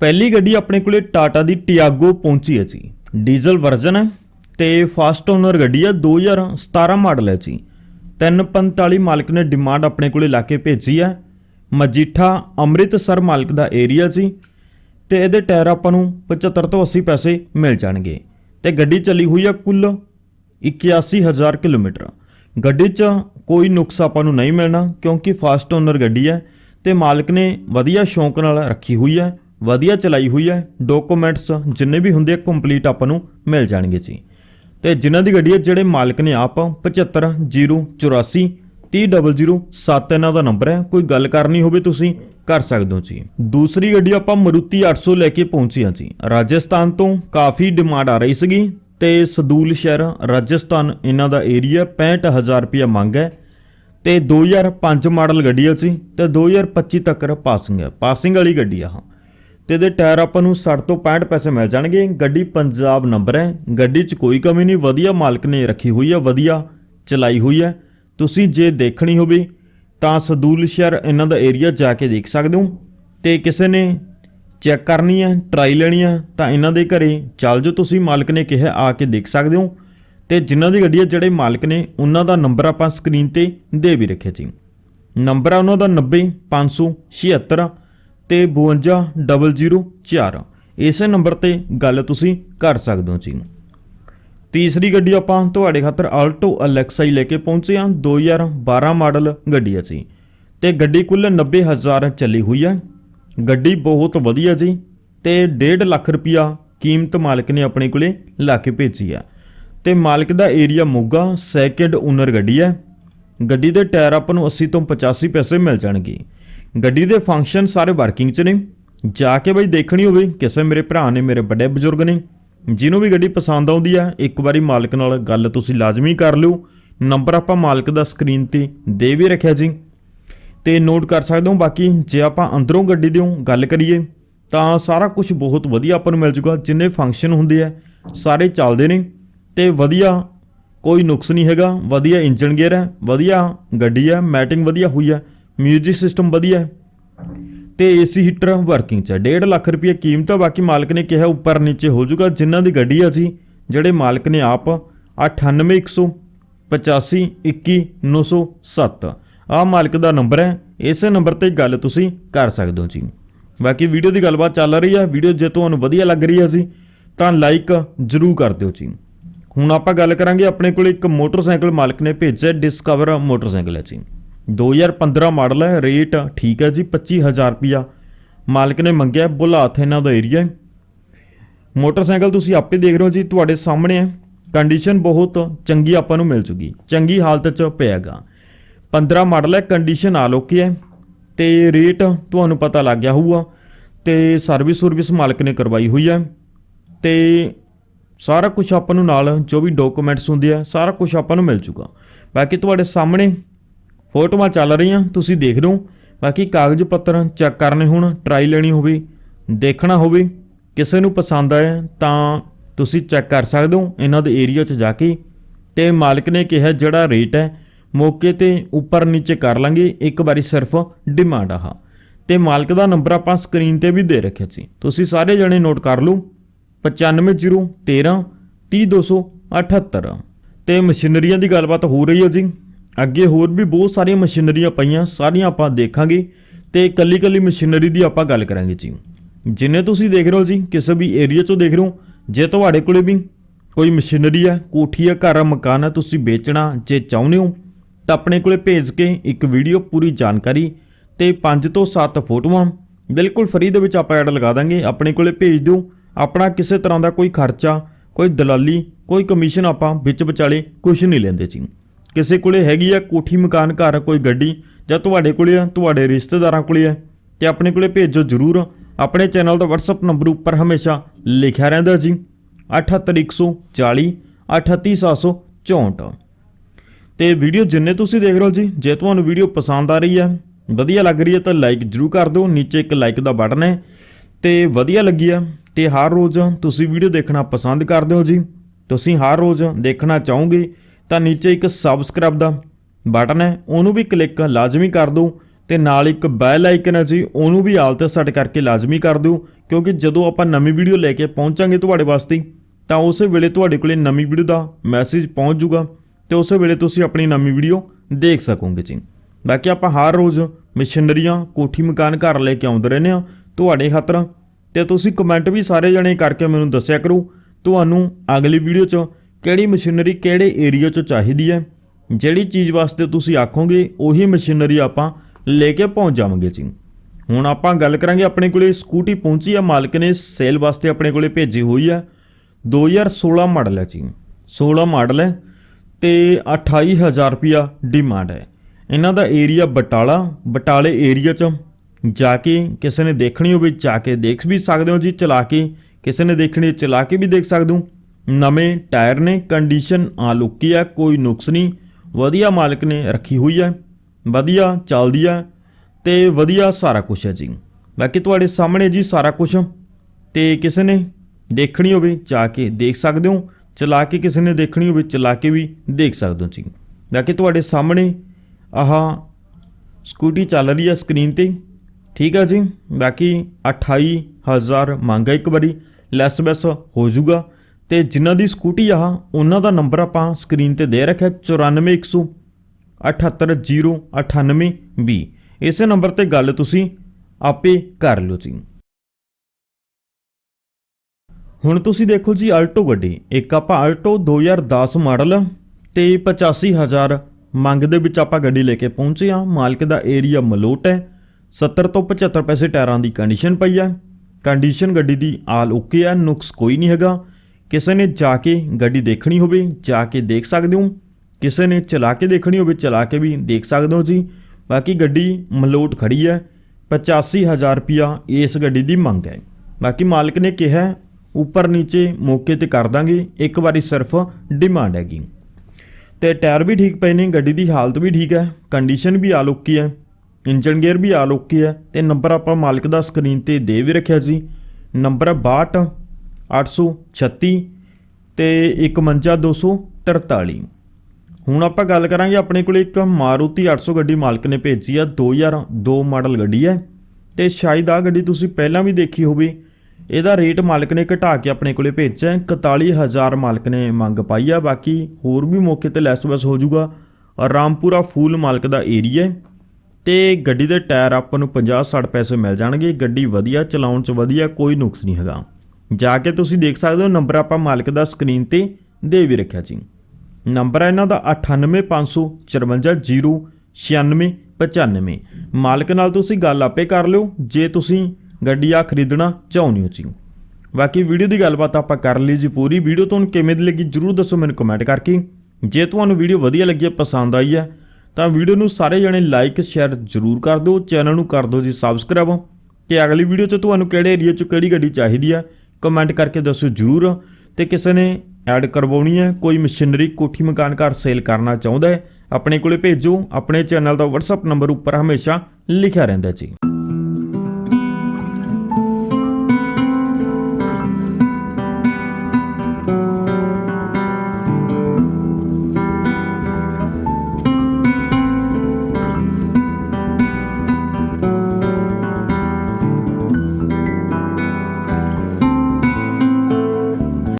ਪਹਿਲੀ ਗੱਡੀ ਆਪਣੇ ਕੋਲੇ ਟਾਟਾ ਦੀ ਟਿਆਗੋ ਪਹੁੰਚੀ ਹੈ ਜੀ। ਡੀਜ਼ਲ ਵਰਜ਼ਨ ਹੈ ਤੇ ਫਾਸਟ ਓਨਰ ਗੱਡੀ ਹੈ 2017 ਮਾਡਲ ਹੈ ਜੀ। 345 ਮਾਲਕ ਨੇ ਡਿਮਾਂਡ ਆਪਣੇ ਕੋਲੇ ਲਾ ਕੇ ਭੇਜੀ ਹੈ। ਮਜੀਠਾ ਅੰਮ੍ਰਿਤਸਰ ਮਾਲਕ ਦਾ ਏਰੀਆ ਜੀ। ਤੇ ਇਹਦੇ ਟਾਇਰ ਆਪਾਂ ਨੂੰ 75 ਤੋਂ 80 ਪੈਸੇ ਮਿਲ ਜਾਣਗੇ। ਤੇ ਗੱਡੀ ਚੱਲੀ ਹੋਈ ਆ ਕੁੱਲ 81000 ਕਿਲੋਮੀਟਰ। ਗੱਡੀ 'ਚ ਕੋਈ ਨੁਕਸ ਆਪਾਂ ਨੂੰ ਨਹੀਂ ਮਿਲਣਾ ਕਿਉਂਕਿ ਫਾਸਟ ਓਨਰ ਗੱਡੀ ਹੈ ਤੇ ਮਾਲਕ ਨੇ ਵਧੀਆ ਸ਼ੌਂਕ ਨਾਲ ਰੱਖੀ ਹੋਈ ਹੈ। ਵਧੀਆ ਚਲਾਈ ਹੋਈ ਹੈ ਡਾਕੂਮੈਂਟਸ ਜਿੰਨੇ ਵੀ ਹੁੰਦੇ ਆ ਕੰਪਲੀਟ ਆਪਾਂ ਨੂੰ ਮਿਲ ਜਾਣਗੇ ਜੀ। ਤੇ ਜਿਨ੍ਹਾਂ ਦੀ ਗੱਡੀ ਹੈ, ਜਿਹੜੇ ਮਾਲਕ ਨੇ ਆਪ 75084 30007 ਇਹਨਾਂ ਦਾ ਨੰਬਰ ਹੈ, ਕੋਈ ਗੱਲ ਕਰਨੀ ਹੋਵੇ ਤੁਸੀਂ ਕਰ ਸਕਦੇ ਹੋ ਜੀ। ਦੂਸਰੀ ਗੱਡੀ ਆਪਾਂ ਮਰੂਤੀ 800 ਲੈ ਕੇ ਪਹੁੰਚੀ ਹਾਂ ਜੀ। ਰਾਜਸਥਾਨ ਤੋਂ ਕਾਫੀ ਡਿਮਾਂਡ ਆ ਰਹੀ ਸੀਗੀ ਤੇ ਸਦੂਲ ਸ਼ਹਿਰ, ਰਾਜਸਥਾਨ ਇਹਨਾਂ ਦਾ ਏਰੀਆ 65000 ਰੁਪਇਆ ਮੰਗ ਹੈ। ਤੇ 2005 ਮਾਡਲ ਗੱਡੀ ਹੈ ਜੀ, ਤੇ 2025 ਤੱਕ ਪਾਸਿੰਗ ਹੈ। ਪਾਸਿੰਗ ਵਾਲੀ ਗੱਡੀ ਆ ਹਾਂ। ਤੇ ਇਹਦੇ ਟਾਇਰ ਆਪਾਂ ਨੂੰ 60 ਤੋਂ 65 ਪੈਸੇ ਮਿਲ ਜਾਣਗੇ। ਗੱਡੀ ਪੰਜਾਬ ਨੰਬਰ ਹੈ। ਗੱਡੀ 'ਚ ਕੋਈ ਕਮੀ ਨਹੀਂ। ਵਧੀਆ ਮਾਲਕ ਨੇ ਰੱਖੀ ਹੋਈ ਹੈ ਵਧੀਆ ਚਲਾਈ ਹੋਈ ਹੈ ਤੁਸੀਂ ਜੇ ਦੇਖਣੀ ਹੋਵੇ ਤਾਂ ਸਦੂਲ ਸ਼ਹਿਰ ਇਹਨਾਂ ਦਾ ਏਰੀਆ ਜਾ ਕੇ ਦੇਖ ਸਕਦੇ ਹੋ। ਤੇ ਕਿਸੇ ਨੇ ਚੈੱਕ ਕਰਨੀ ਹੈ ਟਰਾਈ ਲੈਣੀ ਹੈ ਤਾਂ ਇਹਨਾਂ ਦੇ ਘਰੇ ਚੱਲ ਜਾਓ। ਤੁਸੀਂ ਮਾਲਕ ਨੇ ਕਿਹਾ ਆ ਕੇ ਦੇਖ ਸਕਦੇ ਹੋ। ਤੇ ਜਿਨ੍ਹਾਂ ਦੀ ਗੱਡੀ ਹੈ ਜਿਹੜੇ ਮਾਲਕ ਨੇ, ਉਹਨਾਂ ਦਾ ਨੰਬਰ ਆਪਾਂ ਸਕਰੀਨ ਤੇ ਦੇ ਵੀ ਰੱਖਿਆ ਜੀ। ਨੰਬਰ ਆ ਉਹਨਾਂ ਦਾ 90 576 ਤੇ 52004 ਇਸੇ ਨੰਬਰ ਤੇ ਗੱਲ ਤੁਸੀਂ ਕਰ ਸਕਦੇ ਹੋ ਜੀ। ਤੀਸਰੀ ਗੱਡੀ ਆਪਾਂ ਤੁਹਾਡੇ ਖਾਤਰ ਆਲਟੋ ਅਲੈਕਸਾਈ ਲੈ ਕੇ ਪਹੁੰਚੇ ਹਾਂ 2012 ਮਾਡਲ ਗੱਡੀ ਹੈ ਜੀ। ਤੇ ਗੱਡੀ ਕੁੱਲ 90000 ਚੱਲੀ ਹੋਈ ਹੈ। ਗੱਡੀ ਬਹੁਤ ਵਧੀਆ ਜੀ ਤੇ 1.5 ਲੱਖ ਰੁਪਿਆ ਕੀਮਤ ਮਾਲਕ ਨੇ ਆਪਣੇ ਕੋਲੇ ਲਾ ਕੇ ਭੇਜੀ ਹੈ। ਤੇ ਮਾਲਕ ਦਾ ਏਰੀਆ ਮੋਗਾ ਸੈਕਿੰਡ ਓਨਰ ਗੱਡੀ ਹੈ। ਗੱਡੀ ਦੇ ਟਾਇਰ ਆਪਾਂ ਨੂੰ 80 ਤੋਂ 85 ਪੈਸੇ ਮਿਲ ਜਾਣਗੇ। ਗੱਡੀ ਦੇ ਫੰਕਸ਼ਨ ਸਾਰੇ ਵਰਕਿੰਗ 'ਚ ਨੇ। ਜਾ ਕੇ ਬਈ ਦੇਖਣੀ ਹੋਵੇ ਕਿਸੇ ਮੇਰੇ ਭਰਾ ਨੇ, ਮੇਰੇ ਵੱਡੇ ਬਜ਼ੁਰਗ ਨੇ। ਜਿਹਨੂੰ ਵੀ ਗੱਡੀ ਪਸੰਦ ਆਉਂਦੀ ਆ, ਇੱਕ ਵਾਰੀ ਮਾਲਕ ਨਾਲ ਗੱਲ ਤੁਸੀਂ ਲਾਜ਼ਮੀ ਕਰ ਲਿਓ। ਨੰਬਰ ਆਪਾਂ ਮਾਲਕ ਦਾ ਸਕਰੀਨ ਤੇ ਦੇ ਵੀ ਰੱਖਿਆ ਜੀ। ਤੇ ਨੋਟ ਕਰ ਸਕਦੇ ਹੋ, ਬਾਕੀ ਜੇ ਆਪਾਂ ਅੰਦਰੋਂ ਗੱਡੀ ਦਿਓ ਗੱਲ ਕਰੀਏ, ਤਾਂ ਸਾਰਾ ਕੁਝ ਬਹੁਤ ਵਧੀਆ ਆਪਾਂ ਨੂੰ ਮਿਲ ਜੂਗਾ। ਜਿੰਨੇ ਫੰਕਸ਼ਨ ਹੁੰਦੇ ਆ, ਸਾਰੇ ਚੱਲਦੇ ਨੇ। ਤੇ ਵਧੀਆ ਕੋਈ ਨੁਕਸ ਨਹੀਂ ਹੈਗਾ, ਵਧੀਆ ਇੰਜਨ ਗੇਅਰ ਹੈ, ਵਧੀਆ ਗੱਡੀ ਹੈ ਮੈਟਿੰਗ ਵਧੀਆ ਹੋਈ ਹੈ। ਮਿਊਜ਼ਿਕ ਸਿਸਟਮ ਵਧੀਆ ਹੈ। ਤੇ ਏਸੀ ਹੀਟਰ ਵਰਕਿੰਗ ਚ ਹੈ। 1.5 ਲੱਖ ਰੁਪਏ ਕੀਮਤ ਹੈ ਬਾਕੀ ਮਾਲਕ ਨੇ ਕਿਹਾ ਉੱਪਰ ਨੀਚੇ ਹੋ ਜਾਊਗਾ। ਜਿਨ੍ਹਾਂ ਦੀ ਗੱਡੀ ਆ ਜੀ ਜਿਹੜੇ ਮਾਲਕ ਨੇ ਆਪ 98185 21907 ਆਹ ਮਾਲਕ ਦਾ ਨੰਬਰ ਹੈ। ਇਸੇ ਨੰਬਰ ਤੇ ਗੱਲ ਤੁਸੀਂ ਕਰ ਸਕਦੇ ਹੋ ਜੀ। ਬਾਕੀ ਵੀਡੀਓ ਦੀ ਗੱਲਬਾਤ ਚੱਲ ਰਹੀ ਹੈ ਵੀਡੀਓ ਜੇ ਤੁਹਾਨੂੰ ਵਧੀਆ ਲੱਗ ਰਹੀ ਹੈ ਜੀ, ਤਾਂ ਲਾਈਕ ਜ਼ਰੂਰ ਕਰ ਦਿਓ ਜੀ। ਹੁਣ ਆਪਾਂ ਗੱਲ ਕਰਾਂਗੇ। ਆਪਣੇ ਕੋਲ ਇੱਕ ਮੋਟਰਸਾਈਕਲ ਮਾਲਕ ਨੇ ਭੇਜਿਆ ਡਿਸਕਵਰ ਮੋਟਰਸਾਈਕਲ ਹੈ ਜੀ। 2015 ਮਾਡਲ ਹੈ, ਰੇਟ ਠੀਕ ਹੈ ਜੀ 25000 ਰੁਪਿਆ ਮਾਲਕ ਨੇ ਮੰਗਿਆ ਬੁਲਾਥ ਇਹਨਾਂ ਦਾ ਏਰੀਆ। ਮੋਟਰਸਾਈਕਲ ਤੁਸੀਂ ਆਪੇ ਦੇਖ ਰਹੇ ਹੋ ਜੀ, ਤੁਹਾਡੇ ਸਾਹਮਣੇ ਹੈ। ਕੰਡੀਸ਼ਨ ਬਹੁਤ ਚੰਗੀ ਆਪਾਂ ਨੂੰ ਮਿਲ ਚੁਗੀ ਚੰਗੀ ਹਾਲਤ 'ਚ ਪਿਆਗਾ। 15 ਮਾਡਲ ਹੈ, ਕੰਡੀਸ਼ਨ ਆ ਲੋਕੀ ਹੈ। ਤੇ ਰੇਟ ਤੁਹਾਨੂੰ ਪਤਾ ਲੱਗ ਗਿਆ ਹੋਊਗਾ। ਤੇ ਸਰਵਿਸ ਸਰਵਿਸ ਮਾਲਕ ਨੇ ਕਰਵਾਈ ਹੋਈ ਹੈ। ਤੇ ਸਾਰਾ ਕੁਝ ਆਪਾਂ ਨੂੰ ਨਾਲ ਜੋ ਵੀ ਡਾਕੂਮੈਂਟਸ ਹੁੰਦੇ ਆ, ਸਾਰਾ ਕੁਝ ਆਪਾਂ ਨੂੰ ਮਿਲ ਚੁਗਾ ਬਾਕੀ ਤੁਹਾਡੇ ਸਾਹਮਣੇ ਫੋਟੋਆਂ ਚੱਲ ਰਹੀਆਂ, ਤੁਸੀਂ ਦੇਖ ਰਹੇ ਹੋ। ਬਾਕੀ ਕਾਗਜ਼ ਪੱਤਰ ਚੈੱਕ ਕਰਨੇ ਹੋਣ ਟਰਾਈ ਲੈਣੀ ਹੋਵੇ, ਦੇਖਣਾ ਹੋਵੇ, ਕਿਸੇ ਨੂੰ ਪਸੰਦ ਆਇਆ ਤਾਂ ਤੁਸੀਂ ਚੈੱਕ ਕਰ ਸਕਦੇ ਹੋ ਇਹਨਾਂ ਦੇ ਏਰੀਆ 'ਚ ਜਾ ਕੇ। ਤੇ ਮਾਲਕ ਨੇ ਕਿਹਾ ਜਿਹੜਾ ਰੇਟ ਹੈ, ਮੌਕੇ ਤੇ ਉੱਪਰ ਨੀਚੇ ਕਰ ਲਾਂਗੇ, ਇੱਕ ਵਾਰੀ ਸਿਰਫ ਡਿਮਾਂਡ ਆਹ। ਤੇ ਮਾਲਕ ਦਾ ਨੰਬਰ ਆਪਾਂ ਸਕਰੀਨ ਤੇ ਵੀ ਦੇ ਰੱਖਿਆ ਸੀ। ਤੁਸੀਂ ਸਾਰੇ ਜਣੇ ਨੋਟ ਕਰ ਲਓ 95013 30278 ਤੇ ਮਸ਼ੀਨਰੀਆਂ ਦੀ ਗੱਲਬਾਤ ਹੋ ਰਹੀ ਹੈ ਜੀ। ਅੱਗੇ ਹੋਰ ਵੀ ਬਹੁਤ ਸਾਰੀਆਂ ਮਸ਼ੀਨਰੀਆਂ ਪਈਆਂ, ਸਾਰੀਆਂ ਆਪਾਂ ਦੇਖਾਂਗੇ ਤੇ ਕੱਲੀ ਕੱਲੀ ਮਸ਼ੀਨਰੀ ਦੀ ਆਪਾਂ ਗੱਲ ਕਰਾਂਗੇ ਜੀ। ਜਿੰਨੇ ਤੁਸੀਂ ਦੇਖ ਰਹੇ ਹੋ ਜੀ, ਕਿਸੇ ਵੀ ਏਰੀਆ 'ਚੋਂ ਦੇਖ ਰਹੇ ਹੋ, ਜੇ ਤੁਹਾਡੇ ਕੋਲੇ ਵੀ ਕੋਈ ਮਸ਼ੀਨਰੀ ਹੈ, ਕੋਠੀ ਹੈ, ਘਰ ਆ ਮਕਾਨ ਹੈ, ਤੁਸੀਂ ਵੇਚਣਾ, ਜੇ ਚਾਹੁੰਦੇ ਹੋ, ਤਾਂ ਆਪਣੇ ਕੋਲੇ ਭੇਜ ਕੇ ਇੱਕ ਵੀਡੀਓ ਪੂਰੀ ਜਾਣਕਾਰੀ ਤੇ 5 ਤੋਂ 7 ਫੋਟੋਆਂ ਬਿਲਕੁਲ ਫ੍ਰੀ ਦੇ ਵਿੱਚ ਆਪਾਂ ਐਡ ਲਗਾ ਦਾਂਗੇ। ਆਪਣੇ ਕੋਲੇ ਭੇਜ ਦਿਓ। ਆਪਣਾ ਕਿਸੇ ਤਰ੍ਹਾਂ ਦਾ ਕੋਈ ਖਰਚਾ, ਕੋਈ ਦਲਾਲੀ, ਕੋਈ ਕਮਿਸ਼ਨ ਆਪਾਂ ਵਿੱਚ ਵਿਚਾਲੇ ਕੁਝ ਨਹੀਂ ਲੈਂਦੇ ਜੀ। ਕਿਸੇ ਕੋਲੇ ਹੈਗੀ ਆ, ਕੋਠੀ, ਮਕਾਨ, ਘਰ, ਕੋਈ ਗੱਡੀ ਜਾਂ ਤੁਹਾਡੇ ਕੋਲੇ ਆ, ਤੁਹਾਡੇ ਰਿਸ਼ਤੇਦਾਰਾਂ ਕੋਲੇ ਆ, ਤੇ ਆਪਣੇ ਕੋਲੇ ਭੇਜੋ ਜ਼ਰੂਰ। ਆਪਣੇ ਚੈਨਲ ਦਾ WhatsApp ਨੰਬਰ ਉੱਪਰ ਹਮੇਸ਼ਾ ਲਿਖਿਆ ਰਹਿੰਦਾ ਜੀ। 78140 38764 ਤੇ ਵੀਡੀਓ ਜਿੰਨੇ ਤੁਸੀਂ ਦੇਖ ਰਹੇ ਹੋ ਜੀ, ਜੇ ਤੁਹਾਨੂੰ ਵੀਡੀਓ ਪਸੰਦ ਆ ਰਹੀ ਹੈ ਵਧੀਆ ਲੱਗ ਰਹੀ ਹੈ ਤਾਂ ਲਾਈਕ ਜਰੂਰ ਕਰ ਦਿਓ। ਨੀਚੇ ਇੱਕ ਲਾਈਕ ਦਾ ਬਟਨ ਹੈ ਤੇ ਵਧੀਆ ਲੱਗੀ ਆ ਤੇ ਹਰ ਰੋਜ਼ ਤੁਸੀਂ ਵੀਡੀਓ ਦੇਖਣਾ ਪਸੰਦ ਕਰਦੇ ਹੋ ਜੀ। ਤੁਸੀਂ ਹਰ ਰੋਜ਼ ਦੇਖਣਾ ਚਾਹੋਗੇ ਤਾਂ ਨੀਚੇ ਇੱਕ ਸਬਸਕ੍ਰਾਈਬ ਦਾ ਬਟਨ ਹੈ, ਉਹਨੂੰ ਵੀ ਕਲਿੱਕ ਲਾਜ਼ਮੀ ਕਰ ਦਿਓ ਤੇ ਨਾਲ ਇੱਕ ਬੈਲ ਆਈਕਨ ਹੈ ਜੀ, ਉਹਨੂੰ ਵੀ ਆਲ ਤੇ ਸੈੱਟ ਕਰਕੇ ਲਾਜ਼ਮੀ ਕਰ ਦਿਓ ਕਿਉਂਕਿ ਜਦੋਂ ਆਪਾਂ ਨਵੀਂ ਵੀਡੀਓ ਲੈ ਕੇ ਪਹੁੰਚਾਂਗੇ ਤੁਹਾਡੇ ਵਾਸਤੇ, ਤਾਂ ਉਸੇ ਵੇਲੇ ਤੁਹਾਡੇ ਕੋਲੇ ਨਵੀਂ ਵੀਡੀਓ ਦਾ ਮੈਸੇਜ ਪਹੁੰਚ ਜਾਊਗਾ ਤੇ ਉਸੇ ਵੇਲੇ ਤੁਸੀਂ ਆਪਣੀ ਨਵੀਂ ਵੀਡੀਓ ਦੇਖ ਸਕੋਗੇ ਜੀ। ਬਾਕੀ ਆਪਾਂ ਹਰ ਰੋਜ਼ ਮਸ਼ੀਨਰੀਆਂ, ਕੋਠੀ ਮਕਾਨ, ਘਰ ਲੈ ਕੇ ਆਉਂਦੇ ਰਹਿੰਦੇ ਆ ਤੁਹਾਡੇ ਖਾਤਰ। ਤੇ ਤੁਸੀਂ ਕਮੈਂਟ ਵੀ ਸਾਰੇ ਜਣੇ ਕਰਕੇ ਮੈਨੂੰ ਦੱਸਿਆ ਕਰੋ। ਤੁਹਾਨੂੰ ਅਗਲੀ ਵੀਡੀਓ 'ਚ ਕਿਹੜੀ ਮਸ਼ੀਨਰੀ ਕਿਹੜੇ ਏਰੀਆ 'ਚ ਚਾਹੀਦੀ ਹੈ, ਜਿਹੜੀ ਚੀਜ਼ ਵਾਸਤੇ ਤੁਸੀਂ ਆਖੋਗੇ, ਉਹੀ ਮਸ਼ੀਨਰੀ ਆਪਾਂ ਲੈ ਕੇ ਪਹੁੰਚ ਜਾਵਾਂਗੇ ਜੀ। ਹੁਣ ਆਪਾਂ ਗੱਲ ਕਰਾਂਗੇ ਆਪਣੇ ਕੋਲੇ ਸਕੂਟੀ ਪਹੁੰਚੀ ਆ ਮਾਲਕ ਨੇ ਸੇਲ ਵਾਸਤੇ ਆਪਣੇ ਕੋਲੇ ਭੇਜੀ ਹੋਈ ਆ 2016 ਮਾਡਲ ਹੈ ਜੀ 16 ਮਾਡਲ ਹੈ ਤੇ 28000 ਰੁਪਿਆ ਡਿਮਾਂਡ ਹੈ। ਇਹਨਾਂ ਦਾ ਏਰੀਆ ਬਟਾਲਾ, ਬਟਾਲੇ ਏਰੀਆ 'ਚ ਜਾ ਕੇ ਕਿਸੇ ਨੇ ਦੇਖਣੀ ਹੋਵੇ, ਜਾ ਕੇ ਦੇਖ ਵੀ ਸਕਦੇ ਹੋ ਜੀ, ਚਲਾ ਕੇ ਕਿਸੇ ਨੇ ਦੇਖਣੀ ਚਲਾ ਕੇ ਵੀ ਦੇਖ ਸਕਦੇ ਹੋ। ਨਵੇਂ ਟਾਇਰ ਨੇ ਕੰਡੀਸ਼ਨ ਆ ਲੁੱਕੀ ਆ, ਕੋਈ ਨੁਕਸ ਨਹੀਂ। ਵਧੀਆ ਮਾਲਕ ਨੇ ਰੱਖੀ ਹੋਈ ਹੈ ਵਧੀਆ ਚੱਲਦੀ ਹੈ ਤੇ ਵਧੀਆ ਸਾਰਾ ਕੁਝ ਹੈ ਜੀ। ਬਾਕੀ ਤੁਹਾਡੇ ਸਾਹਮਣੇ ਜੀ ਸਾਰਾ ਕੁਝ ਤੇ ਕਿਸੇ ਨੇ ਦੇਖਣੀ ਹੋਵੇ, ਜਾ ਕੇ ਦੇਖ ਸਕਦੇ ਹੋ। ਚਲਾ ਕੇ ਕਿਸੇ ਨੇ ਦੇਖਣੀ ਹੋਵੇ, ਚਲਾ ਕੇ ਵੀ ਦੇਖ ਸਕਦੇ ਹੋ ਜੀ। ਬਾਕੀ ਤੁਹਾਡੇ ਸਾਹਮਣੇ ਆਹ ਸਕੂਟੀ ਚੱਲ ਰਹੀ ਹੈ ਸਕਰੀਨ ਤੇ। ਠੀਕ ਹੈ ਜੀ। ਬਾਕੀ 28000 ਮੰਗਾ ਇੱਕ ਵਾਰੀ। ਲੈਸ ਬੈਸ ਹੋ ਜਾਊਗਾ। ਤੇ ਜਿਨ੍ਹਾਂ ਦੀ ਸਕੂਟੀ ਆ, ਉਹਨਾਂ ਦਾ ਨੰਬਰ ਆਪਾਂ ਸਕਰੀਨ ਤੇ ਦੇ ਰੱਖਿਆ 94100 78098 ਇਸੇ ਨੰਬਰ ਤੇ ਗੱਲ ਤੁਸੀਂ ਆਪੇ ਕਰ ਲਓ ਜੀ। ਹੁਣ ਤੁਸੀਂ ਦੇਖੋ ਜੀ ਆਲਟੋ ਗੱਡੀ। ਇੱਕ ਆਪਾਂ ਆਲਟੋ 2010 ਮਾਡਲ ਤੇ 85000 ਮੰਗ ਦੇ ਵਿੱਚ ਆਪਾਂ ਗੱਡੀ ਲੈ ਕੇ ਪਹੁੰਚੇ ਆ ਮਾਲਕ ਦਾ ਏਰੀਆ ਮਲੋਟ ਹੈ। 70 ਤੋਂ 75 ਪੈਸੇ ਟਾਇਰਾਂ ਦੀ ਕੰਡੀਸ਼ਨ ਪਈ ਆ ਕੰਡੀਸ਼ਨ ਗੱਡੀ ਦੀ ਆਲ ਓਕੇ ਆ ਨੁਕਸ ਕੋਈ ਨਹੀਂ ਹੈਗਾ। ਕਿਸੇ ਨੇ ਜਾ ਕੇ ਗੱਡੀ ਦੇਖਣੀ ਹੋਵੇ, ਜਾ ਕੇ ਦੇਖ ਸਕਦੇ ਹੋ। ਕਿਸੇ ਨੇ ਚਲਾ ਕੇ ਦੇਖਣੀ ਹੋਵੇ, ਚਲਾ ਕੇ ਵੀ ਦੇਖ ਸਕਦੇ ਹੋ ਜੀ। ਬਾਕੀ ਗੱਡੀ ਮਲੋਟ ਖੜੀ ਹੈ। 85000 ਰੁਪਿਆ ਇਸ ਗੱਡੀ ਦੀ ਮੰਗ ਹੈ। ਬਾਕੀ ਮਾਲਕ ਨੇ ਕਿਹਾ, ਉੱਪਰ ਨੀਚੇ ਮੌਕੇ ਤੇ ਕਰ ਦਾਂਗੇ। ਇੱਕ ਵਾਰੀ ਸਿਰਫ ਡਿਮਾਂਡ ਹੈਗੀ। ਤੇ ਟਾਇਰ ਵੀ ਠੀਕ ਪਏ ਨੇ, ਗੱਡੀ ਦੀ ਹਾਲਤ ਵੀ ਠੀਕ ਹੈ। ਕੰਡੀਸ਼ਨ ਵੀ ਆਲੋਕੀ ਹੈ। ਇੰਜਨ ਗੇਅਰ ਵੀ ਆਲ ਓਕੇ ਹੈ। ਤੇ ਨੰਬਰ ਆਪਾਂ ਮਾਲਕ ਦਾ ਸਕਰੀਨ ਤੇ ਦੇ ਵੀ ਰੱਖਿਆ ਜੀ। ਨੰਬਰ ਹੈ 62 836 ਤੇ 51243 ਹੁਣ ਆਪਾਂ ਗੱਲ ਕਰਾਂਗੇ ਆਪਣੇ ਕੋਲ ਇੱਕ ਮਾਰੂਤੀ 800 ਗੱਡੀ ਮਾਲਕ ਨੇ ਭੇਜੀ ਆ 2002 ਮਾਡਲ ਗੱਡੀ ਹੈ ਤੇ ਸ਼ਾਇਦ ਆ ਗੱਡੀ ਤੁਸੀਂ ਪਹਿਲਾਂ ਵੀ ਦੇਖੀ ਹੋਵੇ, ਇਹਦਾ ਰੇਟ ਮਾਲਕ ਨੇ ਘਟਾ ਕੇ ਆਪਣੇ ਕੋਲੇ ਭੇਜਿਆ ਹੈ। 41000 ਮਾਲਕ ਨੇ ਮੰਗ ਪਾਈ ਆ, ਬਾਕੀ ਹੋਰ ਵੀ ਮੌਕੇ ਤੇ ਲੈਸ ਵੈਸ ਹੋ ਜਾਊਗਾ ਰਾਮਪੁਰਾ ਫੂਲ ਮਾਲਕ ਦਾ ਏਰੀਆ ਹੈ ਤੇ ਗੱਡੀ ਦੇ ਟਾਇਰ ਆਪਾਂ ਨੂੰ 50-60 ਪੈਸੇ ਮਿਲ ਜਾਣਗੇ, ਗੱਡੀ ਵਧੀਆ, ਚਲਾਉਣ 'ਚ ਵਧੀਆ, ਕੋਈ ਨੁਕਸ ਨਹੀਂ ਹੈਗਾ ਜਾ ਕੇ ਤੁਸੀਂ ਦੇਖ ਸਕਦੇ ਹੋ ਨੰਬਰ ਆਪਾਂ ਮਾਲਕ ਦਾ ਸਕਰੀਨ ਤੇ ਦੇ ਵੀ ਰੱਖਿਆ ਜੀ। ਨੰਬਰ ਹੈ ਇਹਨਾਂ ਦਾ 9855096995 ਮਾਲਕ ਨਾਲ ਤੁਸੀਂ ਗੱਲ ਆਪੇ ਕਰ ਲਿਓ, ਜੇ ਤੁਸੀਂ ਗੱਡੀ ਆ ਖਰੀਦਣਾ ਚਾਹੁੰਦੇ ਹੋ ਜੀ। ਬਾਕੀ ਵੀਡੀਓ ਦੀ ਗੱਲਬਾਤ ਆਪਾਂ ਕਰ ਲਈ ਜੀ ਪੂਰੀ। ਵੀਡੀਓ ਤੁਹਾਨੂੰ ਕਿਵੇਂ ਦੀ ਲੱਗੀ ਜਰੂਰ ਦੱਸੋ ਮੈਨੂੰ ਕਮੈਂਟ ਕਰਕੇ। ਜੇ ਤੁਹਾਨੂੰ ਵੀਡੀਓ ਵਧੀਆ ਲੱਗੀ ਹੈ ਪਸੰਦ ਆਈ ਹੈ, ਤਾਂ ਵੀਡੀਓ ਨੂੰ ਸਾਰੇ ਜਣੇ ਲਾਈਕ ਸ਼ੇਅਰ ਜਰੂਰ ਕਰ ਦਿਓ। ਚੈਨਲ ਨੂੰ ਕਰ ਦਿਓ ਜੀ ਸਬਸਕ੍ਰਾਈਬ ਤੇ ਅਗਲੀ ਵੀਡੀਓ 'ਚ ਤੁਹਾਨੂੰ ਕਿਹੜੇ ਏਰੀਆ 'ਚ ਕਿਹੜੀ ਗੱਡੀ ਚਾਹੀਦੀ ਹੈ ਕਮੈਂਟ ਕਰਕੇ ਦੱਸੋ ਜਰੂਰ। ਤੇ ਕਿਸੇ ਨੇ ਐਡ ਕਰਵਾਉਣੀ ਹੈ, ਕੋਈ ਮਸ਼ੀਨਰੀ, ਕੋਠੀ ਮਕਾਨ ਘਰ ਸੇਲ ਕਰਨਾ ਚਾਹੁੰਦਾ ਹੈ, ਆਪਣੇ ਕੋਲੇ ਭੇਜੋ। ਆਪਣੇ ਚੈਨਲ ਦਾ WhatsApp ਨੰਬਰ ਉੱਪਰ ਹਮੇਸ਼ਾ ਲਿਖਿਆ ਰਹਿੰਦਾ ਜੀ।